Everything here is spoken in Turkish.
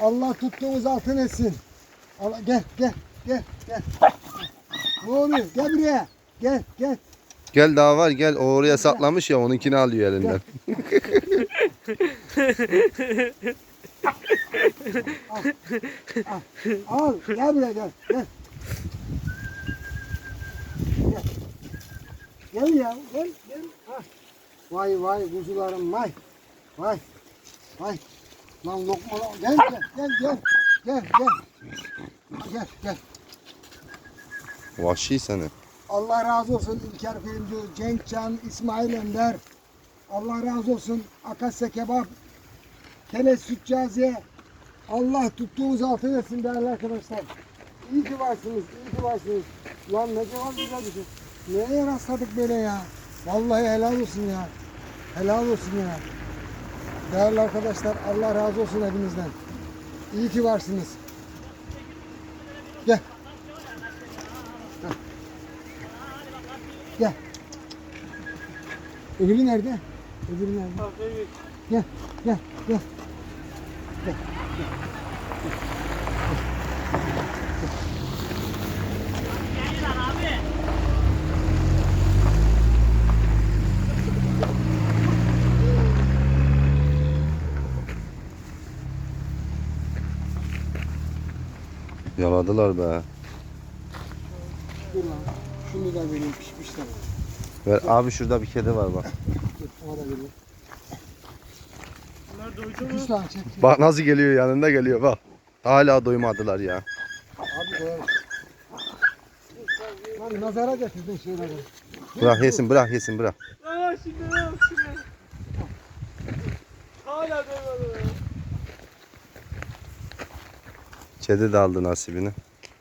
Allah tuttuğumuz altın etsin. Allah, gel gel gel gel. Ne oluyor? Gel buraya. Gel gel. Gel daha var gel. O oraya saklamış ya onunkini alıyor elinden. Al gel buraya gel. Gel. Gel. Gel ya gel gel. Ha. Vay vay kuzularım vay. Vay. Vay. Lan lokma lan. Gel gel gel gel. Gel gel. Gel gel. Vahşi seni. Allah razı olsun İlker Filmci, Cenk Can, İsmail Ender. Allah razı olsun Akasya Kebap, Kele Sütcaziye. Allah tuttuğunuz altın etsin değerli arkadaşlar. İyi ki varsınız, iyi ki varsınız. Lan ne kadar güzel bir şey. Neye rastladık böyle ya? Vallahi helal olsun ya. Helal olsun ya. Değerli arkadaşlar Allah razı olsun hepinizden. İyi ki varsınız. Gel. Gel. Öbürü nerede? Öbürü nerede? Gel, gel, gel. Gel, Yaladılar be. Dur lan. Şunu da vereyim pişmiş de. var. Ver abi şurada bir kedi var bak. Dur, ona da vereyim. Bunlar doydu çek. Bak nasıl geliyor yanında geliyor bak. Hala doymadılar ya. Abi. Lan nazara getirdin şeyleri. Bırak yesin bırak yesin bırak. Aa şimdi ne yapsın şimdi? Hala doymadı. Kedi de aldı nasibini.